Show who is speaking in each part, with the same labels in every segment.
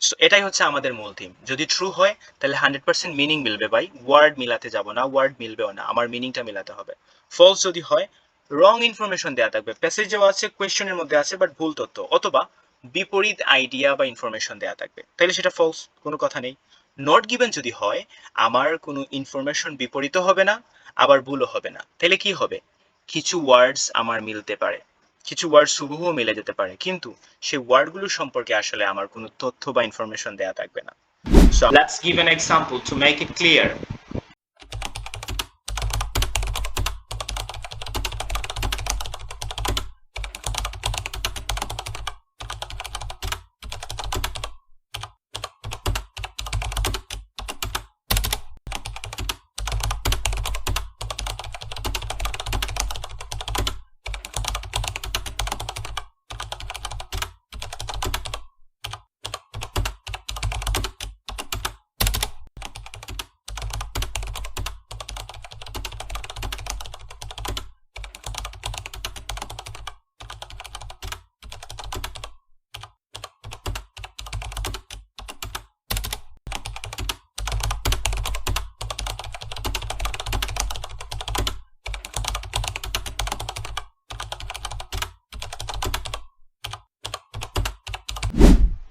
Speaker 1: So এটাই হচ্ছে আমাদের মূল থিম যদি ট্রু হয়, তাহলে হান্ড্রেড পার্সেন্ট মিনিং মিলবে ভাই। ওয়ার্ড মিলাতে যাব না ওয়ার্ড মিলবেও না। আমার মিনিংটা মিলাতে হবে। ফলস যদি হয় রং ইনফরমেশন দেওয়া থাকবে। প্যাসেজেও আছে কোয়েশ্চেনের মধ্যে আছে বাট ভুল তথ্য। অথবা বিপরীত আইডিয়া বা ইনফরমেশন দেওয়া থাকবে। তাহলে সেটা ফলস কোনো কথা নেই। নট গিভেন যদি হয়, আমার কোনো ইনফরমেশন বিপরীত হবে না, আবার ভুলও হবে না। তাহলে কি হবে? কিছু ওয়ার্ডস আমার মিলতে পারে। কিছু ওয়ার্ড হুবহু মিলে যেতে পারে, কিন্তু সেই ওয়ার্ডগুলো সম্পর্কে আসলে আমার কোনো তথ্য বা ইনফরমেশন দেওয়া থাকবে না। An example to make it clear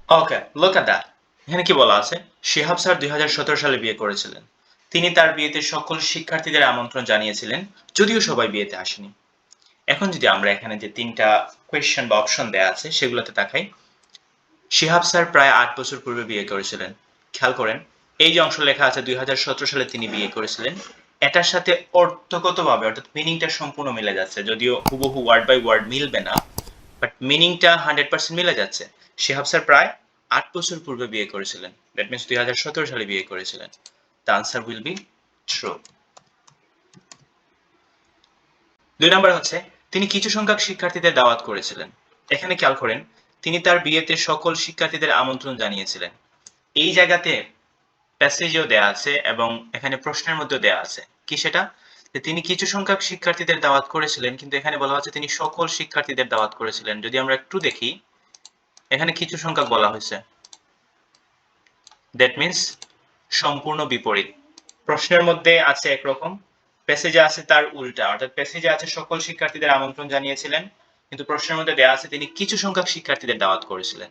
Speaker 1: okay look at that এখানে কি বলা আছে? শিহাব স্যার দুই হাজার সতেরো সালে বিয়ে করেছিলেন। তিনি তার বিয়েতে সকল শিক্ষার্থীদের আমন্ত্রণ জানিয়েছিলেন, যদিও সবাই বিয়েতে আসেনি। এখন যদি আমরা এখানে যে তিনটা কোয়েশ্চেন বা অপশন দেয়া আছে, সেগুলোতে তাকাই। শিহাব স্যার প্রায় আট বছর পূর্বে বিয়ে করেছিলেন। খেয়াল করেন, এই যে অংশ লেখা আছে দুই হাজার সতেরো সালে তিনি বিয়ে করেছিলেন, এটার সাথে অর্থগতভাবে, অর্থাৎ মিনিংটা সম্পূর্ণ মিলে যাচ্ছে। যদিও হুবহু ওয়ার্ড বাই ওয়ার্ড মিলবে না বাট মিনিংটা হান্ড্রেড পার্সেন্ট মিলে যাচ্ছে। শিহাব স্যার প্রায় আট বছর পূর্বে বিয়ে করেছিলেন। দ্যাট মিনস দুই সালে বিয়ে করেছিলেন। The answer will be true দুই নম্বর হচ্ছে, তিনি কিছু সংখ্যক শিক্ষার্থীদের দাওয়াত করেছিলেন। এখানে খেয়াল করেন, তিনি তার বিয়েতে সকল শিক্ষার্থীদের আমন্ত্রণ জানিয়েছিলেন। এই জায়গাতে প্যাসেজেও দেয়া আছে এবং এখানে প্রশ্নের মধ্যেও দেয়া আছে। কি সেটা? তিনি কিছু সংখ্যক শিক্ষার্থীদের দাওয়াত করেছিলেন, কিন্তু এখানে বলা হচ্ছে তিনি সকল শিক্ষার্থীদের দাওয়াত করেছিলেন। যদি আমরা একটু দেখি এখানে কিছু সংখ্যক বলা হয়েছে। দ্যাট মিন্স সম্পূর্ণ বিপরীত। প্রশ্নের মধ্যে আছে একরকম। প্যাসেজে আছে তার উল্টা। অর্থাৎ প্যাসেজে আছে সকল শিক্ষার্থীদের আমন্ত্রণ জানিয়েছিলেন। কিন্তু প্রশ্নের মধ্যে দেওয়া আছে তিনি কিছু সংখ্যক শিক্ষার্থীদের দাওয়াত করেছিলেন।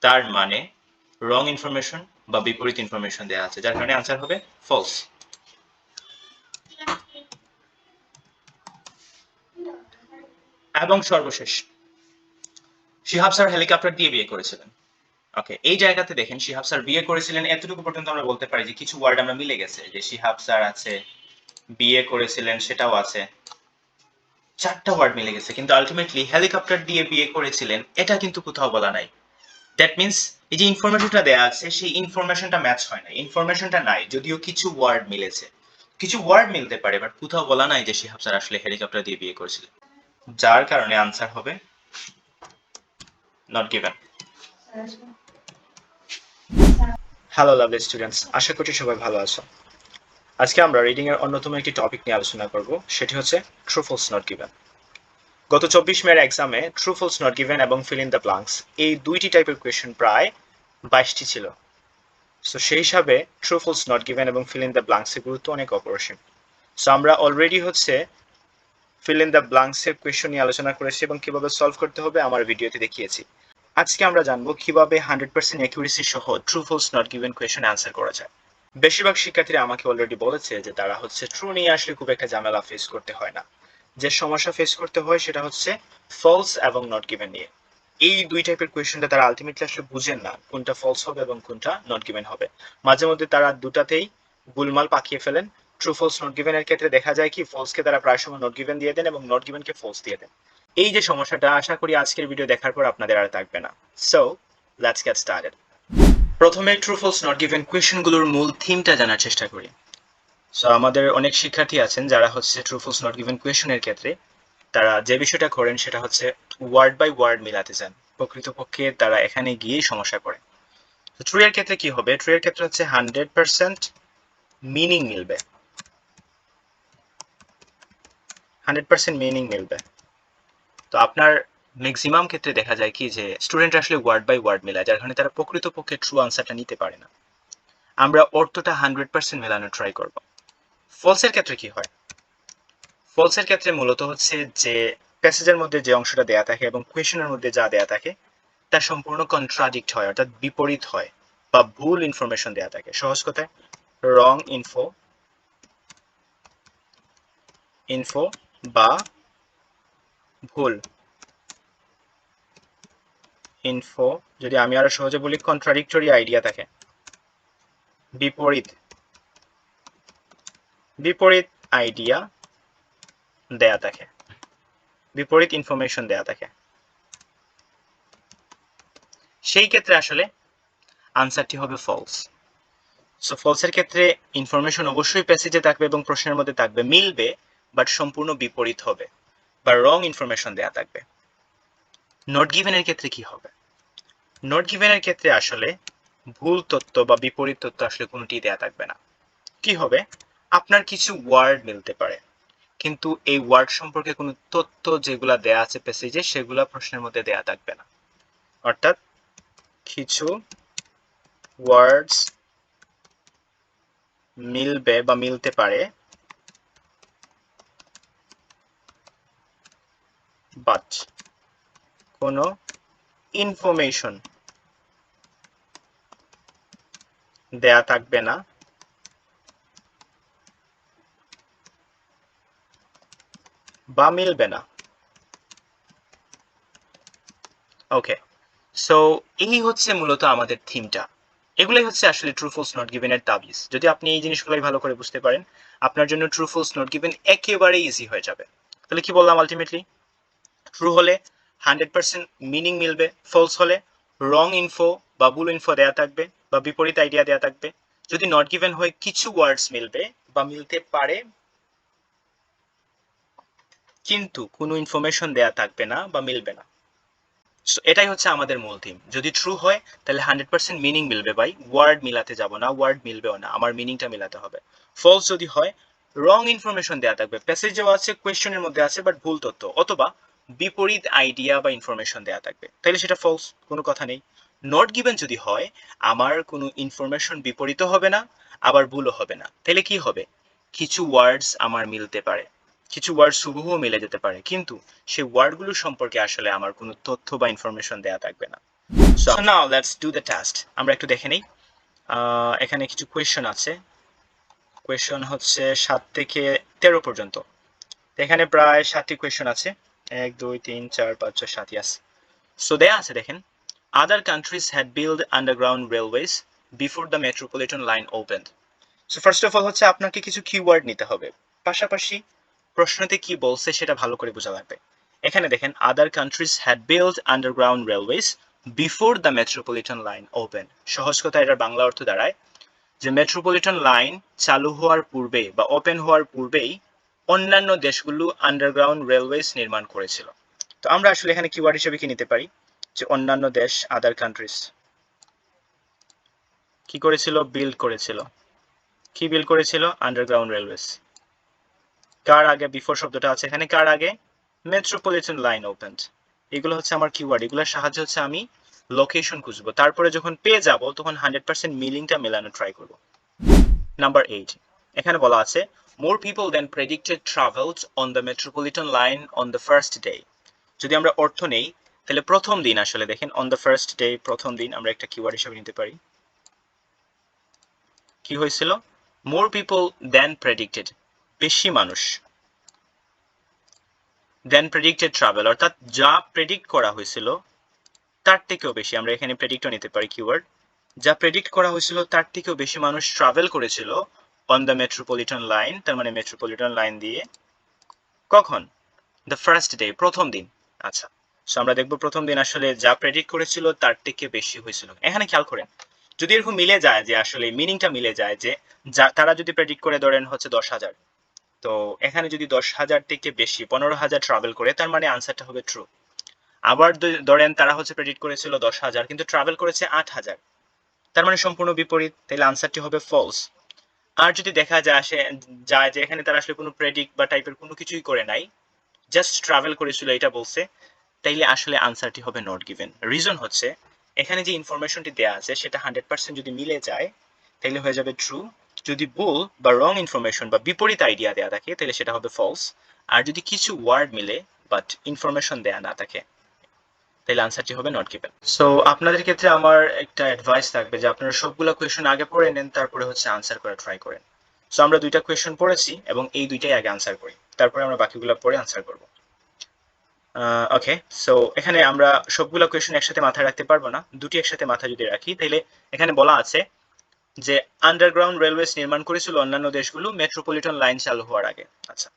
Speaker 1: তার মানে রং ইনফরমেশন বা বিপরীত ইনফরমেশন দেওয়া আছে। যার কারণে আনসার হবে ফলস এবং সর্বশেষ। শিহাব স্যার হেলিকপ্টার দিয়ে বিয়ে করেছিলেন। ওকে এই জায়গাতে দেখেন শিহাব স্যার বিয়ে করেছিলেন, এতটুকু পর্যন্ত আমরা বলতে পারি যে কিছু ওয়ার্ড আমরা মিলে গেছে, যে শিহাব স্যার আছে, বিয়ে করেছিলেন, সেটাও আছে। চারটা ওয়ার্ড মিলে গেছে, কিন্তু আলটিমেটলি হেলিকপ্টার দিয়ে বিয়ে করেছিলেন, এটা কিন্তু কোথাও বলা নাই। দ্যাট মিন্স এই যে ইনফরমেশনটা দেয়া আছে, সেই ইনফরমেশনটা ম্যাচ হয় না ইনফরমেশনটা নাই, যদিও কিছু ওয়ার্ড মিলেছে। কিছু ওয়ার্ড মিলতে পারে বাট কোথাও বলা নাই যে শিহাব স্যার আসলে হেলিকপ্টার দিয়ে বিয়ে করেছিলেন। যার কারণে আনসার হবে not given hello lovely students আশা করছি সবাই ভালো আছো। আজকে আমরা রিডিং এর অন্যতম একটি টপিক নিয়ে আলোচনা করব, সেটি হচ্ছে ট্রু ফলস নট গিভেন গত চব্বিশ মেয়ের এক্সামে ট্রু ফলস নট গিভেন এবং ফিল ইন দ্য ব্লাঙ্কস এই দুইটি টাইপের কোয়েশ্চেন প্রায় বাইশটি ছিল। সো সেই হিসাবে ট্রু ফলস নট গিভেন এবং ফিল ইন দ্য ব্লাঙ্কসের গুরুত্ব অনেক অপরিসীম। সো আমরা অলরেডি হচ্ছে ফিল ইন দ্য ব্লাঙ্কসের কোয়েশ্চেন নিয়ে আলোচনা করেছি এবং কীভাবে সলভ করতে হবে, আমার ভিডিওতে দেখিয়েছি। আজকে আমরা জানব কীভাবে হান্ড্রেড পার্সেন্ট অ্যাকিউরেসি সহ true false not given question answer করা যায়। বেশিরভাগ শিক্ষার্থীরা আমাকে অলরেডি বলেছে যে তারা হচ্ছে ট্রু নিয়ে আসলে খুব একটা ঝামেলা ফেস করতে হয় না। যে সমস্যা ফেস করতে হয় সেটা হচ্ছে ফলস এবং নট গিভেন নিয়ে। এই দুই টাইপের কোয়েশনটা তারা আলটিমেটলি আসলে বুঝেন না কোনটা ফলস হবে এবং কোনটা নট গিভেন হবে। মাঝে মধ্যে তারা দুটাতেই গুলমাল পাকিয়ে ফেলেন। ট্রু ফলস নট গিভেন এর ক্ষেত্রে দেখা যায় কি ফলসকে তারা প্রায় সময় নট গিভেন দিয়ে দেন এবং নট গিভেন কে ফলস দিয়ে দেন। এই যে সমস্যাটা, আশা করি আজকের ভিডিও দেখার পর আপনাদের আর থাকবে না। সো লেটস গেট স্টার্টেড প্রথমে ট্রু ফলস নট গিভেন কোয়েশনগুলোর মূল থিমটা জানার চেষ্টা করি। সো আমাদের অনেক শিক্ষার্থী আছেন যারা হচ্ছে ট্রু ফলস নট গিভেন কোয়েশনের ক্ষেত্রে। তারা যে বিষয়টা করেন সেটা হচ্ছে ওয়ার্ড বাই ওয়ার্ড মিলাতে চান। প্রকৃতপক্ষে তারা এখানে গিয়েই সমস্যা করে। ট্রু এর ক্ষেত্রে কি হবে? ট্রু এর ক্ষেত্রে হচ্ছে হান্ড্রেড পার্সেন্ট মিনিং মিলবে। হান্ড্রেড পার্সেন্ট মিনিং মিলবে। তো আপনার ম্যাক্সিমাম ক্ষেত্রে দেখা যায় কি যে স্টুডেন্ট আসলে ওয়ার্ড বাই ওয়ার্ড মেলায়, যার কারণে তারা প্রকৃতপক্ষে ট্রু আনসারটা নিতে পারে না। আমরা অর্থটা হান্ড্রেড পার্সেন্ট মেলানোর ট্রাই করব। ফলসের ক্ষেত্রে কি হয়? ফলসের ক্ষেত্রে মূলত হচ্ছে যে প্যাসেজের মধ্যে যে অংশটা দেয়া থাকে এবং কোয়েশনের মধ্যে যা দেয়া থাকে, তা সম্পূর্ণ কন্ট্রাডিক্ট হয়, অর্থাৎ বিপরীত হয় বা ভুল ইনফরমেশন দেয়া থাকে। সহজ কথায় রং ইনফো ইনফো বা ভুল। ইনফো যদি আমি আরও সহজে বলি কন্ট্রাডিক্টরি আইডিয়া থাকে। বিপরীত। বিপরীত আইডিয়া দেয়া থাকে। বিপরীত ইনফরমেশন দেয়া থাকে। সেই ক্ষেত্রে আসলে আনসারটি হবে ফলস সো ফলসের ক্ষেত্রে ইনফরমেশন অবশ্যই প্যাসেজে থাকবে এবং প্রশ্নের মধ্যে থাকবে, মিলবে বাট সম্পূর্ণ বিপরীত হবে। বা রং ইনফরমেশন দেয়া থাকবে। নট গিভেনের ক্ষেত্রে কি হবে? নট গিভেনের ক্ষেত্রে আসলে ভুল তথ্য বা বিপরীত তথ্য আসলে কোনোটি দেয়া থাকবে না। কি হবে? আপনার কিছু ওয়ার্ড মিলতে পারে। কিন্তু এই ওয়ার্ড সম্পর্কে কোনো তথ্য যেগুলা দেয়া আছে প্যাসেজে সেগুলা প্রশ্নের মধ্যে দেয়া থাকবে না। অর্থাৎ কিছু ওয়ার্ডস মিলবে বা মিলতে পারে বাট কোনো ইনফরমেশন দেয়া থাকবে না। বা মিলবে না। ওকে সো এই হচ্ছে মূলত আমাদের থিমটা এগুলাই হচ্ছে আসলে ট্রু ফলস নট গিভেন এর তাবিজ। যদি আপনি এই জিনিসগুলোই ভালো করে বুঝতে পারেন, আপনার জন্য ট্রু ফলস নট গিভেন একেবারে ইজি হয়ে যাবে। তাহলে কি বললাম আলটিমেটলি ট্রু হলে হান্ড্রেড পার্সেন্ট মিনিং মিলবে ফলস হলে রং ইনফো বা ভুল ইনফো দেয়া থাকবে বা বিপরীত আইডিয়া দেয়া থাকবে। যদি নট গিভেন হয় কিছু ওয়ার্ডস মিলবে বা মিলতে পারে কিন্তু কোনো ইনফরমেশন দেয়া থাকবে না বা মিলবে না। So, এটাই হচ্ছে আমাদের মূল থিম যদি ট্রু হয় তাহলে হান্ড্রেড পার্সেন্ট মিনিং মিলবে ভাই। ওয়ার্ড মিলাতে যাব না ওয়ার্ড মিলবেও না আমার মিনিংটা মিলাতে হবে। ফলস যদি হয় রং ইনফরমেশন দেওয়া থাকবে। প্যাসেজেও আছে কোয়েশ্চেনের মধ্যে আছে বাট ভুল তথ্য। অথবা বিপরীত আইডিয়া বা ইনফরমেশন দেওয়া থাকবে। তাহলে সেটা ফলস কোনো কথা নেই। নট গিভেন যদি হয়, আমার কোনো ইনফরমেশন বিপরীত হবে না, আবার ভুলও হবে না। তাহলে কি হবে? কিছু ওয়ার্ডস আমার মিলতে পারে। কিছু ওয়ার্ড হুবহু মিলে যেতে পারে। কিন্তু সেই ওয়ার্ডগুলো সম্পর্কে আসলে আমার কোনো তথ্য বা ইনফরমেশন দেওয়া থাকবে না। Now let's do the test আমরা একটু দেখে নেই। এখানে কিছু কোয়েশ্চন আছে। কোয়েশ্চন হচ্ছে সাত থেকে তেরো পর্যন্ত। এখানে প্রায় সাতটি কোয়েশ্চন আছে। এক, দুই, তিন, চার, পাঁচ, ছয়, সাত, ইয়াস। সো দেয়া আছে, দেখেন। Other countries had build underground railways before the metropolitan line opened so first of all হচ্ছে আপনাকে কিছু কিওয়ার্ড নিতে হবে। পাশাপাশি প্রশ্নতে কি বলছে সেটা ভালো করে বোঝা লাগবে। এখানে দেখেন other countries had build underground railways before the metropolitan line open সহজ কথা, এটার বাংলা অর্থ দাঁড়ায়। যে মেট্রোপলিটন লাইন চালু হওয়ার পূর্বে বা ওপেন হওয়ার পূর্বেই অন্যান্য দেশগুলো আন্ডারগ্রাউন্ড রেলওয়েজ নির্মাণ করেছিল। তো আমরা আসলে এখানে কিওয়ার্ড হিসেবে কি নিতে পারি? যে অন্যান্য দেশ আদার কান্ট্রিজ কি করেছিল? বিল্ড করেছিল। কি বিল্ড করেছিল? আন্ডারগ্রাউন্ড রেলওয়েজ কার আগে? বিফোর শব্দটা আছে এখানে। কার আগে? মেট্রোপলিটন লাইন ওপেন এগুলো হচ্ছে আমার কিওয়ার্ড এগুলোর সাহায্যে হচ্ছে আমি লোকেশন খুঁজবো। তারপরে যখন পেয়ে যাব, তখন হান্ড্রেড পার্সেন্ট মিলিংটা মেলানো ট্রাই করব। নাম্বার এইট এখানে বলা আছে more people than predicted travelled on the metropolitan line on the first day যদি আমরা অর্থ নেই, তাহলে প্রথম দিন আসলে দেখেন অন দ্য ফার্স্ট ডে প্রথম দিন আমরা একটা কিওয়ার্ড হিসেবে নিতে পারি। কি হয়েছিল? মোর পিপল দেন প্রেডিক্টেড বেশি মানুষ দেন প্রেডিক্টেড ট্রাভেল অর্থাৎ যা প্রেডিক্ট করা হয়েছিল, তার থেকেও বেশি। আমরা এখানে প্রেডিক্টও নিতে পারি কিওয়ার্ড যা প্রেডিক্ট করা হয়েছিল, তার থেকেও বেশি মানুষ ট্রাভেল করেছিল অন দ্য মেট্রোপলিটন লাইন তার মানে মেট্রোপলিটন লাইন দিয়ে, কখন? দ্য ফার্স্ট ডে প্রথম দিন। আচ্ছা সো আমরা দেখব প্রথম দিন আসলে যা প্রেডিক্ট করেছিল, তার থেকে বেশি হয়েছিল এখানে খেয়াল করেন, যদি এরকম মিলে যায় যে আসলে মিনিংটা মিলে যায় যে তারা যদি প্রেডিক্ট করে ধরেন হচ্ছে দশ হাজার, তো এখানে যদি দশ হাজার থেকে বেশি, পনেরো হাজার ট্রাভেল করে, তার মানে আনসারটা হবে ট্রু আবার ধরেন তারা হচ্ছে প্রেডিক্ট করেছিল দশ হাজার, কিন্তু ট্রাভেল করেছে আট হাজার, তার মানে সম্পূর্ণ বিপরীত, তাহলে আনসারটি হবে ফলস আর যদি দেখা যায় আসে, যায় যে এখানে তারা আসলে কোনো প্রেডিক্ট বা টাইপের কোনো কিছুই করে নাই জাস্ট ট্রাভেল করেছিল এটা বলছে, তাইলে আসলে আনসারটি হবে নট গিভেন রিজন হচ্ছে, এখানে যে ইনফরমেশনটি দেওয়া আছে, সেটা হান্ড্রেড পার্সেন্ট যদি মিলে যায় তাহলে হয়ে যাবে ট্রু যদি ভুল বা রং ইনফরমেশন বা বিপরীত আইডিয়া দেওয়া থাকে তাহলে সেটা হবে ফলস আর যদি কিছু ওয়ার্ড মিলে বাট ইনফরমেশন দেওয়া না থাকে তাহলে আনসারটি হবে নট গিভেন সো আপনাদের ক্ষেত্রে আমার একটা অ্যাডভাইস থাকবে যে আপনারা সবগুলো কোয়েশন আগে পড়ে নেন, তারপরে হচ্ছে আনসার করে ট্রাই করেন। সো আমরা দুইটা কোয়েশন পড়েছি এবং এই দুইটাই আগে আনসার করি। তারপরে আমরা বাকিগুলো পড়ে আনসার করব। ওকে সো এখানে আমরা সবগুলো কোয়েশন একসাথে মাথায় রাখতে পারব না। দুটি একসাথে মাথায় যদি রাখি, তাহলে এখানে বলা আছে যে আন্ডারগ্রাউন্ড রেলওয়েজ নির্মাণ করেছিল অন্যান্য দেশগুলো মেট্রোপলিটন লাইন চালু হওয়ার আগে। আচ্ছা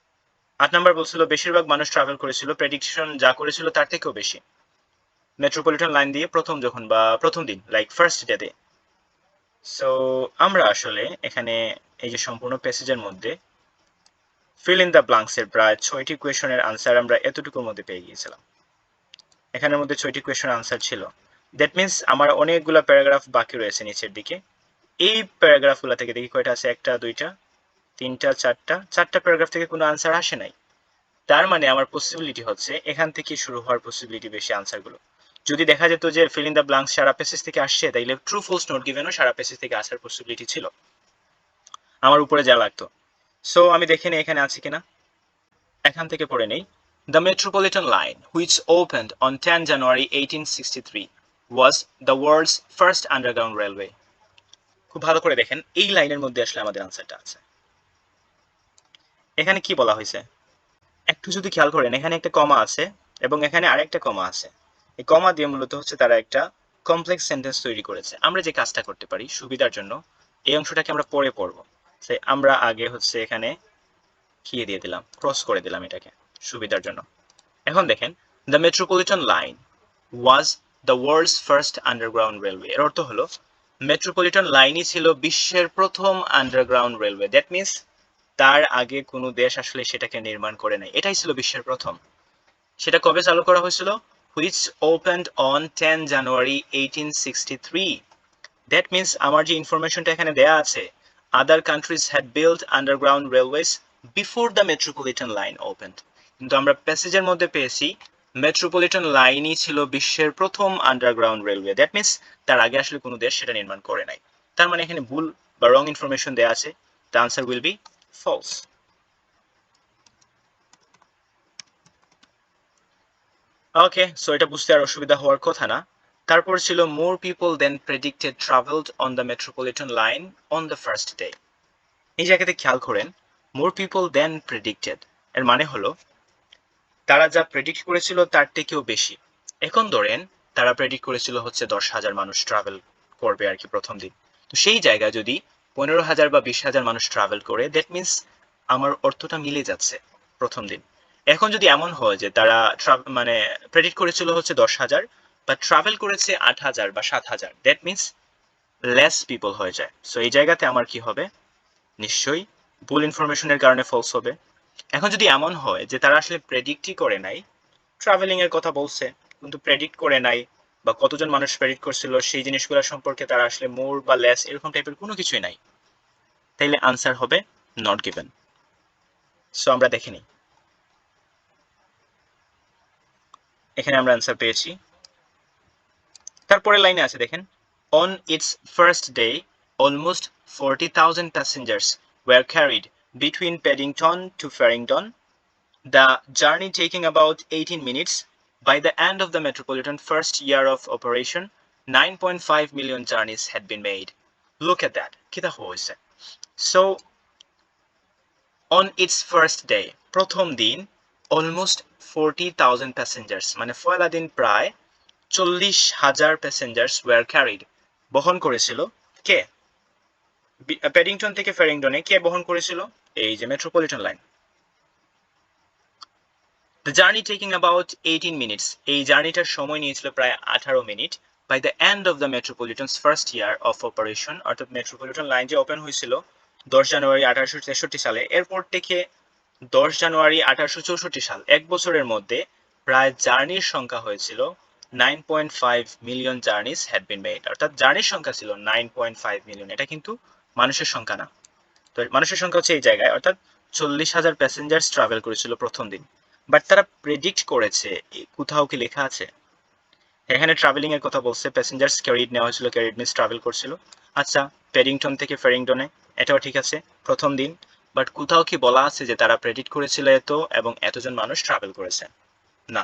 Speaker 1: আট নাম্বার বলছিল, বেশিরভাগ মানুষ ট্রাভেল করেছিল প্রেডিকশন যা করেছিল তার থেকেও বেশি। মেট্রোপলিটন লাইন দিয়ে প্রথম যখন বা প্রথম দিন লাইক ফার্স্ট ডেতে সো আমরা আসলে এখানে এই যে সম্পূর্ণ প্যাসেজের মধ্যে ফিল ইন দ্য ব্লাঙ্কস এর প্রায় ছয়টি কোয়েশনের আনসার আমরা এতটুকুর মধ্যে পেয়ে গিয়েছিলাম। এখানের মধ্যে ছয়টি কোয়েশন আনসার ছিল। দ্যাট মিন্স আমার অনেকগুলো প্যারাগ্রাফ বাকি রয়েছে নিচের দিকে। এই প্যারাগ্রাফগুলো থেকে দেখি কয়টা আছে? একটা, দুইটা, তিনটা, চারটা। চারটা প্যারাগ্রাফ থেকে কোনো আনসার আসে নাই। তার মানে আমার পসিবিলিটি হচ্ছে এখান থেকে শুরু হওয়ার পসিবিলিটি বেশি আনসারগুলো যদি দেখা যেত যে ফিল ইন দ্য ব্লাঙ্কস সারা পেসেজ থেকে আসছে, তাইলে ট্রু ফলস নোট গিভেনও সারা পেসেজ থেকে আসার পসিবিলিটি ছিল। আমার উপরে যা লাগতো। সো আমি দেখে নিই এখানে আছে কিনা। এখান থেকে পড়ে নেই। The metropolitan line which opened on ten January eighteen sixty three was the world's first underground railway খুব ভালো করে দেখেন, এই লাইনের মধ্যে আসলে আমাদের আনসারটা আছে। এখানে কি বলা হয়েছে? একটু যদি খেয়াল করেন, এখানে একটা কমা আছে এবং এখানে আরেকটা কমা আছে। এই কমা দিয়ে মূলত হচ্ছে তারা একটা কমপ্লেক্স সেন্টেন্স তৈরি করেছে। আমরা যে কাজটা করতে পারি সুবিধার জন্য, এই অংশটাকে আমরা পরে পড়ব। সে আমরা আগে হচ্ছে এখানে খিয়ে দিয়ে দিলাম? ক্রস করে দিলাম এটাকে সুবিধার জন্য। এখন দেখেন the metropolitan line was the world's first underground railway এর অর্থ হলো মেট্রোপলিটন লাইনই ছিল বিশ্বের প্রথম আন্ডারগ্রাউন্ড রেলওয়ে দ্যাট মিনস তার আগে কোনো দেশ আসলে সেটাকে নির্মাণ করে নাই। এটাই ছিল বিশ্বের প্রথম। সেটা কবে চালু করা হয়েছিল? On ten January eighteen sixty three that means আমার যে ইনফরমেশনটা এখানে দেয়া আছে, other countries had built underground railways before the metropolitan line opened. কিন্তু আমরা প্যাসেজের মধ্যে পেয়েছি মেট্রোপলিটন লাইনই ছিল বিশ্বের প্রথম আন্ডারগ্রাউন্ড রেলওয়ে দ্যাট মিনস তার আগে আসলে কোনো দেশ সেটা নির্মাণ করে নাই। তার মানে এখানে ভুল বা রং ইনফরমেশন দেওয়া আছে। The answer will be false okay so এটা বুঝতে আর অসুবিধা হওয়ার কথা না। তারপর ছিল more people than predicted travelled on the metropolitan line on the first day এই জায়গাতে খেয়াল করেন মোর পিপল দেন প্রেডিক্টেড এর মানে হলো তারা যা প্রেডিক্ট করেছিল তার থেকেও বেশি। এখন ধরেন, তারা প্রেডিক্ট করেছিল হচ্ছে দশ হাজার মানুষ ট্রাভেল করবে আর কি প্রথম দিন। তো সেই জায়গায় যদি পনেরো হাজার বা বিশ হাজার মানুষ ট্রাভেল করে দ্যাট মিনস আমার অর্থটা মিলে যাচ্ছে প্রথম দিন। এখন যদি এমন হয় যে তারা মানে প্রেডিক্ট করেছিল হচ্ছে দশ হাজার, বা ট্রাভেল করেছে আট হাজার বা সাত হাজার দ্যাট মিনস লেস পিপল হয়ে যায়। সো এই জায়গাতে আমার কি হবে? নিশ্চয়ই ভুল ইনফরমেশনের কারণে ফলস হবে। এখন যদি এমন হয় যে তারা আসলে প্রেডিক্টই করে নাই ট্রাভেলিং এর কথা বলছে, কিন্তু প্রেডিক্ট করে নাই, বা কতজন মানুষ প্রেডিক্ট করছিল, সেই জিনিসগুলো সম্পর্কে তারা আসলে মোর বা লেস এরকম টাইপের কোনো কিছুই নাই। তাইলে আনসার হবে নট গিভেন সো আমরা দেখে নিই। এখানে আমরা আনসার পেয়েছি। তারপরে লাইনে আছে, দেখেন on its first day almost forty thousand passengers were carried between Paddington to Farringdon the journey taking about eighteen minutes by the end of the metropolitan first year of operation 9.5 million journeys had been made. Look at that kita হয়েছে so, on its first day, প্রথম দিন almost 40,000 passengers মানে পয়লা দিন প্রায় চল্লিশ হাজার passengers were carried বহন করেছিল। কে? প্যাডিংটন থেকে ফেরিংটনে কে বহন করেছিল? এই যে metropolitan line the journey taking about eighteen minutes এই জার্নিটার সময় নিয়েছিল প্রায় আঠারো minute. By the end of the metropolitan's first year of operation অর্থাৎ মেট্রোপলিটন লাইন যে ওপেন হয়েছিল দশ জানুয়ারি আঠারোশো তেষট্টি সালে এরপর থেকে দশ জানুয়ারি আঠারোশো চৌষট্টি সাল, এক বছরের মধ্যে প্রায় জার্নির সংখ্যা হয়েছিল nine point five million journeys had been made অর্থাৎ জার্নির সংখ্যা ছিল নাইন পয়েন্ট ফাইভ মিলিয়ন। এটা কিন্তু মানুষের সংখ্যা না। তো মানুষের সংখ্যা হচ্ছে এই জায়গায়। অর্থাৎ চল্লিশ হাজার প্যাসেঞ্জার্স ট্রাভেল করেছিল প্রথম দিন। বাট তারা প্রেডিক্ট করেছে কোথাও কি লেখা আছে? এখানে ট্রাভেলিং এর কথা বলছে। প্যাসেঞ্জার্স ক্যারিড নেওয়া হয়েছিল ক্যারিড মিনস ট্রাভেল করছিল। আচ্ছা প্যারিংটন থেকে ফেরিংটনে এটাও ঠিক আছে। প্রথম দিন বাট কোথাও কি বলা আছে যে তারা প্রেডিক্ট করেছিল এত এবং এতজন মানুষ ট্রাভেল করেছে? না,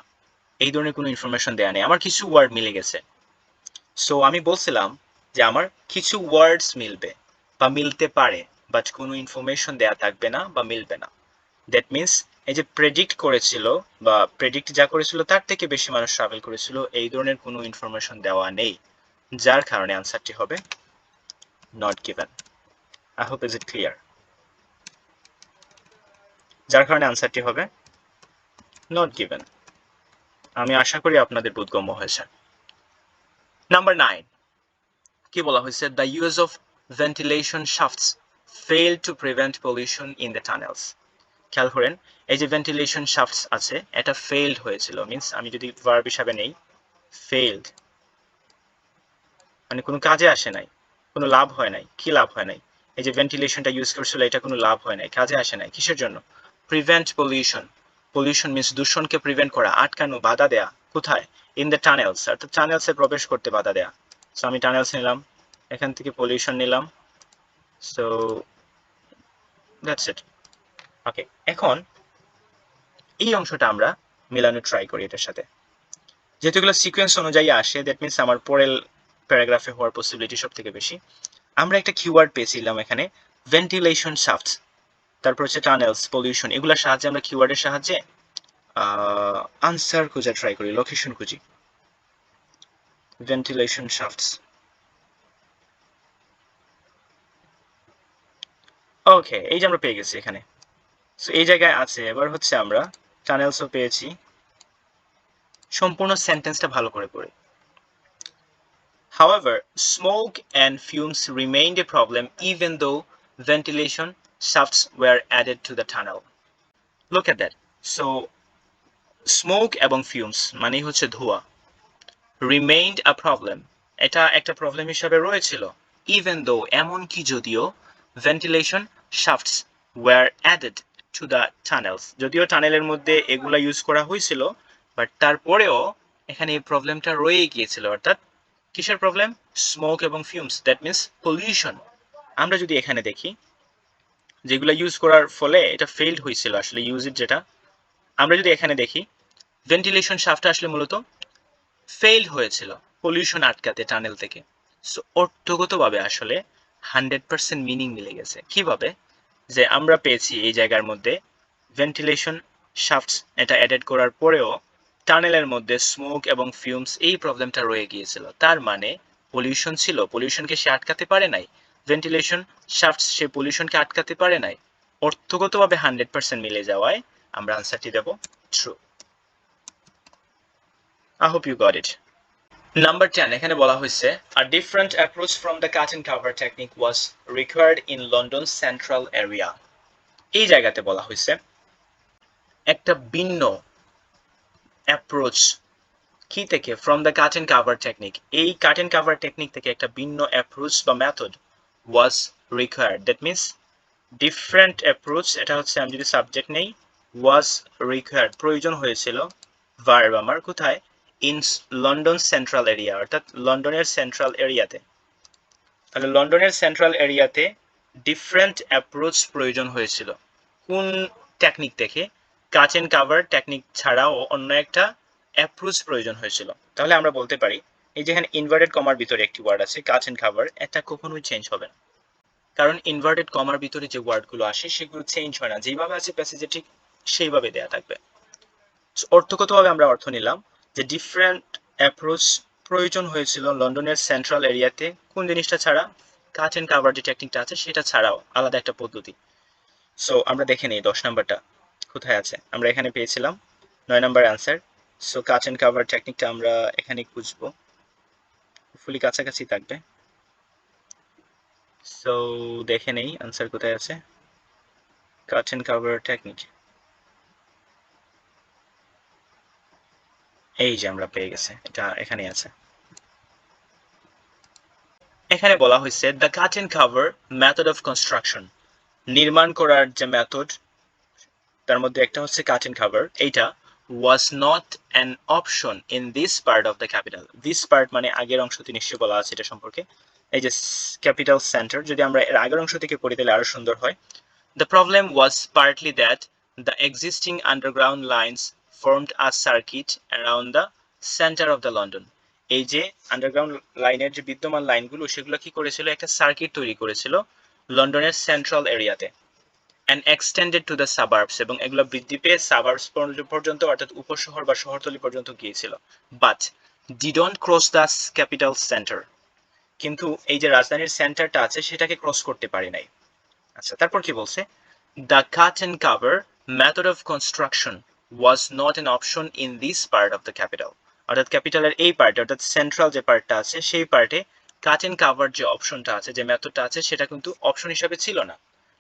Speaker 1: এই ধরনের কোনো ইনফরমেশন দেয়া নেই। আমার কিছু ওয়ার্ড মিলে গেছে। সো আমি বলছিলাম যে আমার কিছু ওয়ার্ডস মিলবে বা মিলতে পারে বাট কোনো ইনফরমেশন দেয়া থাকবে না বা মিলবে না। দ্যাট মিনস এই যে প্রেডিক্ট করেছিল বা প্রেডিক্ট যা করেছিল, তার থেকে বেশি মানুষ ট্রাভেল করেছিল, এই ধরনের কোনো ইনফরমেশন দেওয়া নেই। যার কারণে আনসারটি হবে not given I hope is it clear যার কারণে আনসারটি হবে নট গিভেন আমি আশা করি আপনাদের বোধগম্য হয়েছে। নাম্বার নাইন কি বলা হয়েছে? The use of ventilation shafts fail to prevent pollution in the tunnels খেয়াল করেন, এই যে ভেন্টিলেশন শাফটস আছে, এটা ফেইলড হয়েছিল। মিন্স আমি যদি ভার্ব হিসাবে নেই ফেইল্ড মানে কোনো কাজে আসে নাই, কোনো লাভ হয় নাই, কি লাভ হয় নাই। এই যে ভেন্টিলেশনটা ইউজ করছিল, এটা কোনো লাভ হয় নাই, কাজে আসে নাই। কিসের জন্য? প্রিভেন্ট পলিউশন পলিউশন মিন্স দূষণকে প্রিভেন্ট করা, আটকানো, বাধা দেয়া। কোথায়? ইন দ্য টানেলস অর্থাৎ টানেলসে প্রবেশ করতে বাধা দেয়া। সো আমি টানেলস নিলাম, এখান থেকে পলিউশন নিলাম। সো দ্যাটস ইট ওকে এখন এই অংশটা আমরা মেলানো ট্রাই করি এটার সাথে। যেহেতু এগুলো সিকোয়েন্স অনুযায়ী আসে দ্যাট মিনস আমার পরের প্যারাগ্রাফে হওয়ার পসিবিলিটি সব থেকে বেশি। আমরা একটা কিওয়ার্ড পেয়েছিলাম এখানে ভেন্টিলেশন শাফটস তারপর হচ্ছে টানেলস পলিউশন এগুলোর সাহায্যে আমরা কিওয়ার্ডের সাহায্যে আনসার খোঁজা ট্রাই করি লোকেশন খুঁজি। ভেন্টিলেশন শাফটস ওকে এই যে আমরা পেয়ে গেছি এখানে। সো এই জায়গায় আছে এবার হচ্ছে আমরা টানেলসও পেয়েছি। সম্পূর্ণ সেন্টেন্সটা ভালো করে পড়ি। However, smoke and fumes remained a problem even though ventilation shafts were added to the tunnel. Look at that. So, smoke এবং fumes মানে হচ্ছে ধোঁয়া remained a problem. এটা একটা প্রবলেম হিসাবে রয়েছিল even though এমনকি যদিও ventilation shafts were added to the tunnels যদিও টানেলের মধ্যে এগুলা ইউজ করা হয়েছিল বাট তারপরেও এখানে এই প্রবলেমটা রয়ে গিয়েছিল অর্থাৎ কিসের প্রবলেম স্মোক এবং ফিউমস দ্যাট মিনস পলিউশন আমরা যদি এখানে দেখি যেগুলো ইউজ করার ফলে এটা ফেইল্ড হয়েছিল আসলে ইউজ ইট যেটা। আমরা যদি এখানে দেখি ভেন্টিলেশন শাফটটা আসলে মূলত ফেইল্ড হয়েছিল পলিউশন আটকাতে টানেল থেকে। সো অর্থগতভাবে আসলে হান্ড্রেড পার্সেন্ট মিনিং মিলে গেছে। কীভাবে? যে আমরা পেয়েছি এই জায়গার মধ্যে ভেন্টিলেশন শাফটস এটা অ্যাডেড করার পরেও টানেলের মধ্যে স্মোক এবং ফিউমস এই প্রবলেমটা রয়ে গিয়েছিল। তার মানে পলিউশন ছিল। পলিউশনকে সে আটকাতে পারে নাই। ভেন্টিলেশন শাফটস সে পলিউশনকে আটকাতে পারে নাই। অর্থগতভাবে হান্ড্রেড পার্সেন্ট মিলে যাওয়ায় আমরা আনসারটি দেব true I hope you got it number ten এখানে বলা হয়েছে a different approach from the cut and cover technique was required in London central area এই জায়গাতে বলা হয়েছে, একটা ভিন্ন অ্যাপ্রোচ কি থেকে? From the cut and cover technique এই কাট অ্যান্ড কাভার টেকনিক থেকে একটা ভিন্ন অ্যাপ্রোচ বা method was required that means different approach এটা হচ্ছে আমি যদি সাবজেক্ট নেই ওয়াজ রিকোয়ার্ড প্রয়োজন হয়েছিল ভার্ব আমার কোথায়? ইন লন্ডন সেন্ট্রাল এরিয়া অর্থাৎ লন্ডনের সেন্ট্রাল এরিয়াতে তাহলে লন্ডনের সেন্ট্রাল এরিয়াতে ডিফারেন্ট অ্যাপ্রোচ প্রয়োজন হয়েছিল। কোন টেকনিক থেকে কাচ অ্যান্ড কাভার টেকনিক ছাড়াও অন্য একটা অ্যাপ্রোচ প্রয়োজন হয়েছিল। তাহলে আমরা বলতে পারি এই যেখানে ইনভার্টেড কমার ভিতরে একটি ওয়ার্ড আছে কাচ অ্যান্ড কাভার এটা কখনোই চেঞ্জ হবে না। কারণ ইনভার্টেড কমার ভিতরে যে ওয়ার্ডগুলো আসে, সেগুলো চেঞ্জ হয় না। যেভাবে আছে প্যাসেজে ঠিক সেইভাবে দেয়া থাকবে। অর্থগতভাবে আমরা অর্থ নিলাম যে ডিফারেন্ট অ্যাপ্রোচ প্রয়োজন হয়েছিল লন্ডনের সেন্ট্রাল এরিয়াতে কোন জিনিসটা ছাড়া? কাচ অ্যান্ড কাভার যে টেকনিকটা আছে, সেটা ছাড়াও আলাদা একটা পদ্ধতি। সো আমরা দেখে নিই দশ নাম্বারটা। কোথায় আছে? আমরা এখানে পেয়েছিলাম। নয় number answer so cut and cover টেকনিকটা আমরা এখানে খুঁজবো। ফুলি কাছাকাছি থাকবে। সো দেখে নেই আনসার কোথায় আছে? কাচ অ্যান্ড কাভার টেকনিক এই যে আমরা পেয়ে গেছে, এটা এখানে আছে। এখানে বলা হয়েছে the cut and cover method of construction নির্মাণ করার যে মেথড তার মধ্যে একটা হচ্ছে কার্টেন কাভার এইটা was not an option in this part of the capital this part মানে আগের অংশটি নিশ্চয়ই বলা আছে এটা সম্পর্কে। এই যে ক্যাপিটাল সেন্টার যদি আমরা এর আগের অংশ থেকে পড়ি তাহলে আরও সুন্দর হয়। The problem was partly that the existing underground lines formed a circuit around the centre of the London এই যে আন্ডারগ্রাউন্ড লাইনের যে বিদ্যমান লাইনগুলো সেগুলো কি করেছিল? একটা সার্কিট তৈরি করেছিল লন্ডনের সেন্ট্রাল এরিয়াতে and extended to the suburbs এবং এগুলো বৃদ্ধি পেয়ে সাবার্বস পর্যন্ত অর্থাৎ উপশহর বা শহরতলি পর্যন্ত গিয়েছিল। But they don't cross the capital centre কিন্তু এই যে রাজধানীর সেন্টারটা আছে, সেটাকে ক্রস করতে পারি নাই। আচ্ছা তারপর কি বলছে? The cut and cover method of construction was not an option in this part of the capital অর্থাৎ ক্যাপিটালের এই পার্টে অর্থাৎ সেন্ট্রাল যে পার্টটা আছে, সেই পার্টে কাট অ্যান্ড কাভার যে অপশনটা আছে, যে মেথডটা আছে, সেটা কিন্তু অপশন হিসাবে ছিল না।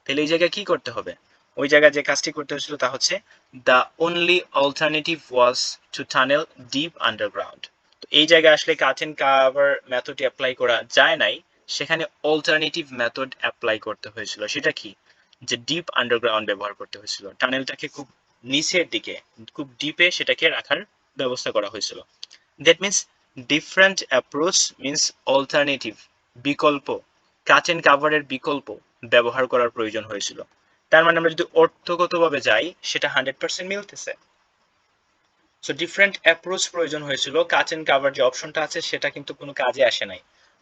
Speaker 1: তাহলে এই জায়গায় কি করতে হবে? ওই জায়গায় যে কাজটি করতে হয়েছিল তা হচ্ছে the only alternative was to tunnel deep underground তো এই জায়গায় আসলে কাট অ্যান্ড কাভার মেথডটি অ্যাপ্লাই করা যায় নাই। সেখানে অল্টারনেটিভ মেথড অ্যাপ্লাই করতে হয়েছিল। সেটা কি? যে ডিপ আন্ডারগ্রাউন্ড ব্যবহার করতে হয়েছিল। টানেলটাকে খুব নিচের দিকে, খুব ডিপে সেটাকে রাখার ব্যবস্থা করা হয়েছিল। That means different approach means alternative বিকল্প। কাট অ্যান্ড কাভারের বিকল্প। ব্যবহার করার প্রয়োজন হয়েছিল। তার মানে আমরা যদি অর্থগতভাবে যাই, সেটা হান্ড্রেড পার্সেন্ট মিলতেছে। সো ডিফারেন্ট অ্যাপ্রোচ প্রয়োজন হয়েছিল। কাট অ্যান্ড কাভার যে অপশনটা আছে, সেটা কিন্তু কোনো কাজে আসে নাই।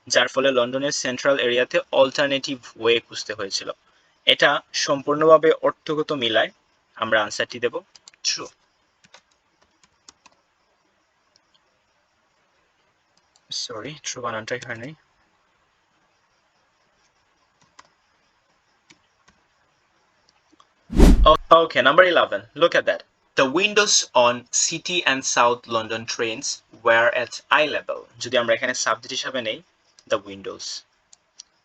Speaker 1: যার ফলে লন্ডনের সেন্ট্রাল এরিয়াতে অল্টারনেটিভ ওয়ে খুঁজতে হয়েছিল। এটা সম্পূর্ণভাবে অর্থগত মিলায়। আমরা আনসারটি দেব। ট্রু সরি ট্রু বানানটাই হয় নাই। Okay, number 11. Look at that. The windows on City and South London trains were at eye level. যদি আমরা এখানে সাবজেক্ট হিসাবে নেই the windows.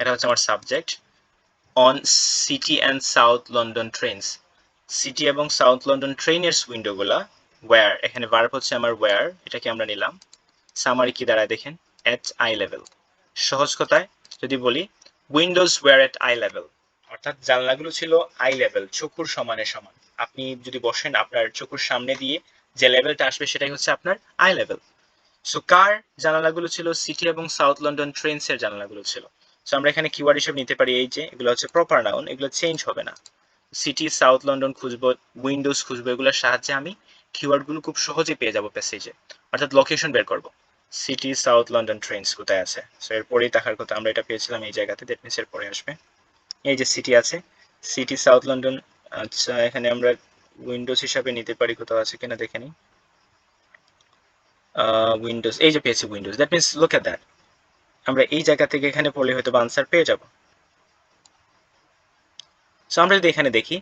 Speaker 1: এটা হচ্ছে আমার subject on City and South London trains. City এবং সাউথ লন্ডন ট্রেনের উইন্ডোগুলা ওয়্যার এখানে ভার্ব হচ্ছে আমার ওয়্যার এটাকে আমরা নিলাম সামারি কি দাঁড়ায় দেখেন এট আই লেভেল সহজ কথায় যদি বলি windows were at eye level অর্থাৎ জানলাগুলো ছিল আই লেভেল চকুর সমানে সমান। আপনি যদি বসেন আপনার চকুর সামনে দিয়ে যে লেভেলটা আসবে সেটাই হচ্ছে আপনার আই লেভেল সো কার জানালাগুলো ছিল? সিটি এবং সাউথ লন্ডন ট্রেনস এর জানালাগুলো ছিল। সো আমরা এখানে কিওয়ার্ড হিসেবে নিতে পারি এই যে, এগুলো হচ্ছে প্রপার নাউন এগুলো চেঞ্জ হবে না। সিটি সাউথ লন্ডন খুঁজবো উইন্ডোজ খুঁজবো, এগুলোর সাহায্যে আমি কিওয়ার্ডগুলো খুব সহজে পেয়ে যাব প্যাসেজে অর্থাৎ লোকেশন বের করব। সিটি সাউথ লন্ডন ট্রেনস কোথায় আছে? সো এরপরেই দেখার কথা, আমরা এটা পেয়েছিলাম এই জায়গাতে দ্যাট মিনস এর পরে আসবে। এই যে সিটি আছে সিটি সাউথ লন্ডন আচ্ছা এখানে আমরা উইন্ডোজ হিসাবে নিতে পারি কোথাও আছে কিনা দেখে নিই উইন্ডোজ এই যে পেয়েছি windows that means look at that আমরা এই জায়গা থেকে এখানে পড়লে হয়তো আনসার পেয়ে যাব সো আমরা যদি এখানে দেখি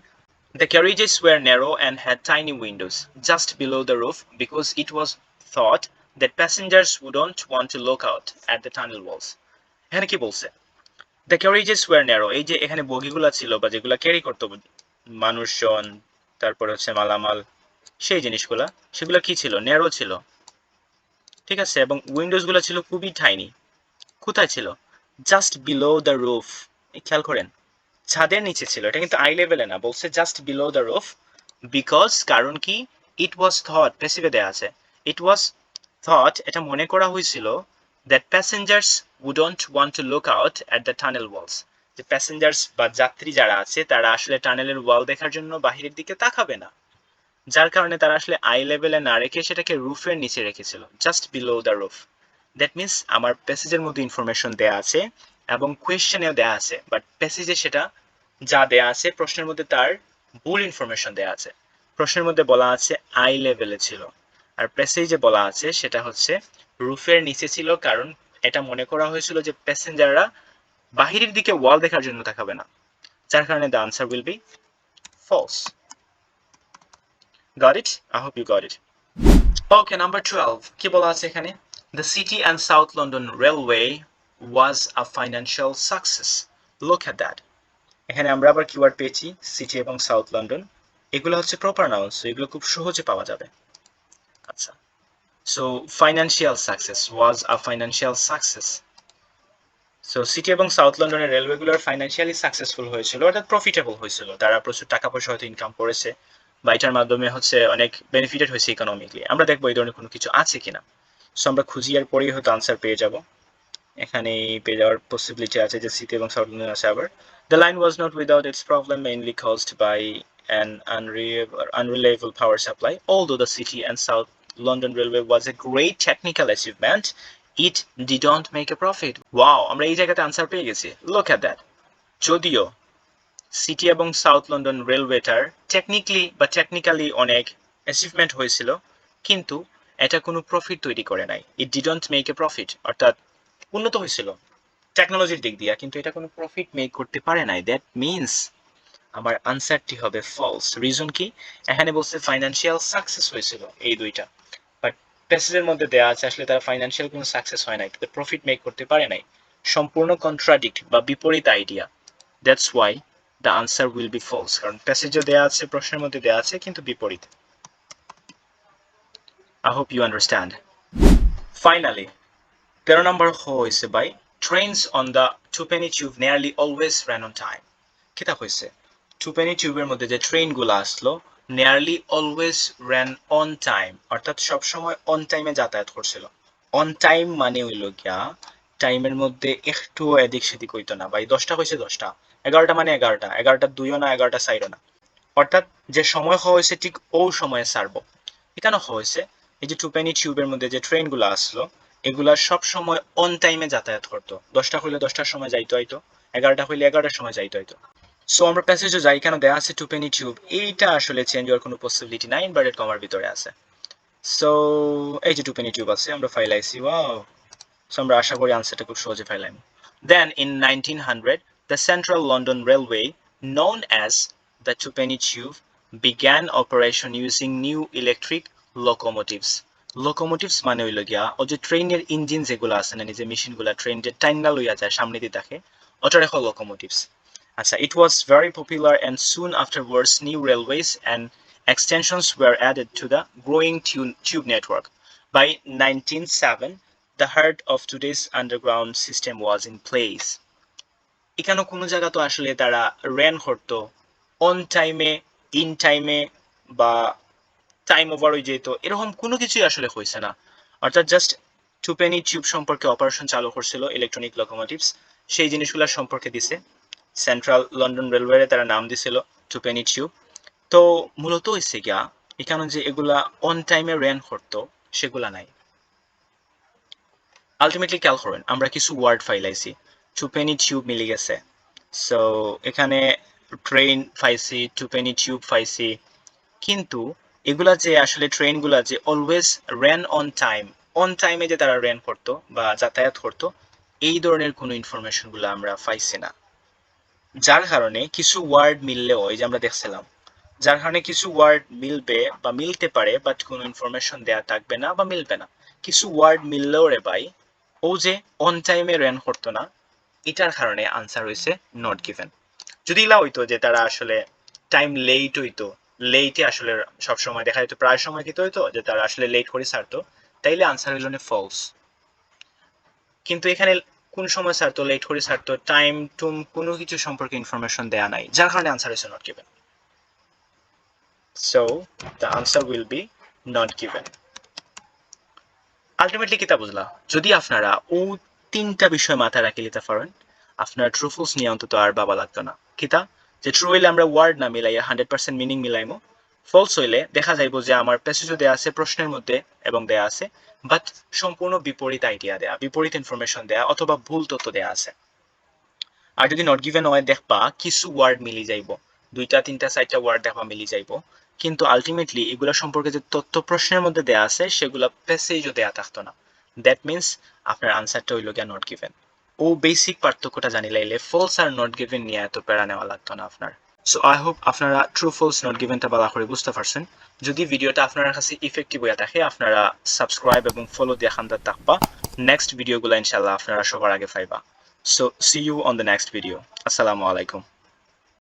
Speaker 1: The carriages were narrow and had tiny windows just below the roof because it was thought that passengers wouldn't want to look out at the tunnel walls. এখানে কি বলছে দ্য ক্যারিজেস ওয়ার ন্যারো এই যে এখানে বগিগুলা ছিল বা যেগুলা ক্যারি করতো মানুষজন, তারপর হচ্ছে মালামাল, সেই জিনিসগুলা, সেগুলো কি ছিল? ন্যারো ছিল। ঠিক আছে? এবং উইন্ডোজগুলো ছিল খুবই টাইনি কোথায় ছিল? জাস্ট বিলো দ্য রুফ খেয়াল করেন, ছাদের নিচে ছিল। এটা কিন্তু আই লেভেলে না, বলছে just below the roof because কারণ কি? ইট ওয়াজ থট প্যাসিভে দেয়া আছে। ইট ওয়াজ থট এটা মনে করা হয়েছিল that passengers wouldn't want to look out at the tunnel walls যে প্যাসেঞ্জার্স বা যাত্রী যারা আছে, তারা আসলে টানেলের ওয়াল দেখার জন্য বাহিরের দিকে তাকাবে না। যার কারণে তারা আসলে আই লেভেলে না রেখে সেটাকে রুফের নিচে রেখেছিল just below the roof that means আমার প্যাসেজের মধ্যে ইনফরমেশন দেয়া আছে এবং কোয়েশ্চেনেও দেয়া আছে বাট প্যাসেজে সেটা যা দেয়া আছে, প্রশ্নের মধ্যে তার ভুল ইনফরমেশন দেয়া আছে। প্রশ্নের মধ্যে বলা আছে আই লেভেলে ছিল। আর প্যাসেজে বলা আছে সেটা হচ্ছে রুফের নিচে ছিল কারণ এটা মনে করা হয়েছিল যে প্যাসেঞ্জাররা বাহিরের দিকে ওয়াল দেখার জন্য তাকাবে না। যার কারণে the answer will be false got it I hope you got it okay number twelve কি বলা আছে এখানে? The city and south London railway was a financial success look at that এখানে আমরা আবার কিওয়ার্ড পেয়েছি সিটি এবং সাউথ লন্ডন এগুলো হচ্ছে প্রপার নাউন্স এগুলো খুব সহজে পাওয়া যাবে। আচ্ছা। So financial success was a financial success so city এবং সাউথ লন্ডনের রেলওয়েগুলোর ফাইন্যান্সিয়ালি সাকসেসফুল হয়েছিল অর্থাৎ প্রফিটেবল হয়েছিল। তারা প্রচুর টাকা পয়সা হয়তো ইনকাম করেছে বা এটার মাধ্যমে হচ্ছে অনেক বেনিফিটেড হয়েছে ইকোনমিকলি আমরা দেখব এই ধরনের কোনো কিছু আছে কিনা। সো আমরা খুঁজি আর পরেই হয়তো আনসার পেয়ে যাব। এখানে পেয়ে যাওয়ার পসিবিলিটি আছে যে সিটি এবং সাউথ লন্ডন আছে আবার। The line was not without its problem mainly caused by an unreliable, unreliable power supply although the city and south london railway was a great technical achievement. It didn't make a profit. Wow, আমরা এই জায়গাতে answer পেয়ে গেছি। Look at that. যদিও city এবং south London রেলওয়েটার technically বা technically অনেক অ্যাচিভমেন্ট হয়েছিল, কিন্তু এটা কোনো প্রফিট তৈরি করে নাই। It didn't make a profit অর্থাৎ উন্নত হয়েছিল টেকনোলজির দিক দিয়ে, কিন্তু এটা কোনো প্রফিট মেক করতে পারে নাই। দ্যাট মিনস আমার আনসারটি হবে ফলস রিজন কি? এখানে বলছে ফাইন্যান্সিয়াল সাকসেস হয়েছিল এই দুইটা। প্যাসেজের মধ্যে দেওয়া আছে, আসলে তারা ফাইন্যান্সিয়াল কোনো সাকসেস হয় নাই, তাদের প্রফিট মেক করতে পারে নাই। সম্পূর্ণ কন্ট্রাডিক্ট বা বিপরীত idea that's why the answer will be false কারণ প্যাসেজও দেওয়া আছে, প্রশ্নের মধ্যে দেওয়া আছে, কিন্তু বিপরীত। I hope you understand finally তেরো নম্বর হয়েছে by trains on the tuppenny tube nearly always ran on time কিতা হয়েছে। টুপেনি টিউবের মধ্যে যে ট্রেনগুলো আসলো nearly always ran on time অর্থাৎ সবসময় অন টাইমে যাতায়াত করছিল। অন টাইম মানে হইল গিয়া টাইমের মধ্যে একটু এদিক সেদিক হইতো না। ভাই, দশটা হয়েছে দশটা। এগারোটা মানে এগারোটা। এগারোটা দুইও না, এগারোটা সাইডও না। অর্থাৎ যে সময় হয়েছে ঠিক ও সময়ে সারবো। এখানে হয়েছে এই যে টুপেনি টিউবের মধ্যে যে ট্রেনগুলো আসলো, এগুলা সব সময় অন টাইমে যাতায়াত করতো। দশটা হইলে দশটার সময় যাইতো হয়তো এগারোটা হইলে এগারোটার সময় যাইতো হয়তো সো আমরা প্যাসেজে যাই কেন দেওয়া আছে টুপেনি টিউব এইটা আসলে চেঞ্জ হওয়ার কোনো পসিবিলিটি নাই ইনভার্টেড কমার ভিতরে আছে। সো এই যে টুপেনি টিউব আছে, আমরা ফাইল ফাইলাইছি ওয়াও সো আমরা আশা করি আনসারটা খুব সহজে ফাইলাম then in nineteen hundred the central London railway known as the Tupeni Tube, began operation using new electric locomotives. Locomotives locomotives মানে হইল গিয়া ও যে ট্রেনের ইঞ্জিন যেগুলো আছে না যে মেশিনগুলা ট্রেন যে টাইনটা লইয়া যায়, সামনে দিয়ে দেখে ওটার লোকোমোটিভস আচ্ছা it was very popular and soon afterwards new railways and extensions were added to the growing tube, tube network. By 1907, the heart of today's underground system was in place. এখানে কোনো জায়গা তো আসলে তারা র্যান করতো। On টাইমে in টাইমে বা টাইম ওভার হয়ে যেত। এরকম কোনো কিছুই আসলে হয়েছে না। অর্থাৎ জাস্ট টুপেনি টিউব সম্পর্কে অপারেশন চালু করছিল ইলেকট্রনিক লোকোমোটিভস সেই জিনিসগুলো সম্পর্কে দিছে। সেন্ট্রাল লন্ডন রেলওয়ে তারা নাম দিছিল টুপেনি টিউব তো মূলত হয়েছে গিয়া এখানে যে এগুলা অন টাইমে র্যান করতো, সেগুলা নাই। আলটিমেটলি খেয়াল করেন আমরা কিছু ওয়ার্ড ফাইলাইছি টুপেনি টিউব মিলে গেছে। সো এখানে ট্রেন পাইছি টুপেনি টিউব পাইছি। কিন্তু এগুলা যে আসলে ট্রেনগুলা যে always ran on time on টাইমে যে তারা রেন করতো বা যাতায়াত করতো, এই ধরনের কোনো ইনফরমেশনগুলো আমরা পাইছি না। যার কারণে কিছু ওয়ার্ড মিললেও, এই যে আমরা দেখছিলাম, যার কারণে কিছু ওয়ার্ড মিলবে বা মিলতে পারে বাট কোনো ইনফরমেশন দেয়া থাকবে না বা মিলবে না। কিছু ওয়ার্ড মিললেও রে ভাই, ও যে অন টাইমে র্যান করতো না, এটার কারণে আনসার হয়েছে নট গিভেন যদি ইলা হইতো যে তারা আসলে টাইম লেট হইতো লেটে আসলে সবসময় দেখা যেত, প্রায় সময় কি হইতো, যে তারা আসলে লেট করে ছাড়তো, তাইলে আনসার হইল ফলস কিন্তু এখানে কোন সময় ছাড়তো লেট করে ছাড়তো টাইম টুম কোনো কিছু সম্পর্কে ইনফরমেশন দেয়া নাই, যার কারণে আনসার হয়েছে not given so the answer will be not given ultimately কিতা বুঝলা? যদি আপনারা ও তিনটা বিষয় মাথায় রাখি লিতে পারেন, আপনার ট্রুফলস নিয়ে অন্তত আর বাবা লাগতো না। কিতা যে ট্রু হইলে আমরা ওয়ার্ড না মিলাইয়া হান্ড্রেড পার্সেন্ট মিনিং মিলাইমো। ফলস হইলে দেখা যাইব যে আমার প্যাসেজও দেয়া আছে, প্রশ্নের মধ্যে এবং দেয়া আছে। বাট সম্পূর্ণ বিপরীত আইডিয়া দেয়া, বিপরীত ইনফরমেশন দেয়া অথবা ভুল তথ্য দেয়া আছে। আর যদি নট গিভেন হয়, দেখবা কিছু ওয়ার্ড মিলি যাইব। দুইটা, তিনটা, চারটা ওয়ার্ড দেখবা মিলি যাইব। কিন্তু আলটিমেটলি এগুলা সম্পর্কে যে তথ্য প্রশ্নের মধ্যে দেয়া আছে, সেগুলা প্যাসেজও দেয়া থাকতো না। দ্যাট মিনস আপনার আনসারটা হইল গিয়া নট গিভেন ও বেসিক পার্থক্যটা জানি লাইলে ফলস আর নট গিভেন নিয়ে এত প্যারা নেওয়া লাগতো না আপনার। সো আই হোপ আপনারা ট্রু ফলস নট গিভেনটা বালা করে বুঝতে পারছেন। যদি ভিডিওটা আপনার কাছে ইফেক্টিভ হয়ে থাকে, আপনারা সাবস্ক্রাইব এবং ফলো দিয়ে খান্দার থাকবা নেক্সট ভিডিওগুলো ইনশাল্লাহ আপনারা সবার আগে পাইবা। So see you on the next video আসসালামু আলাইকুম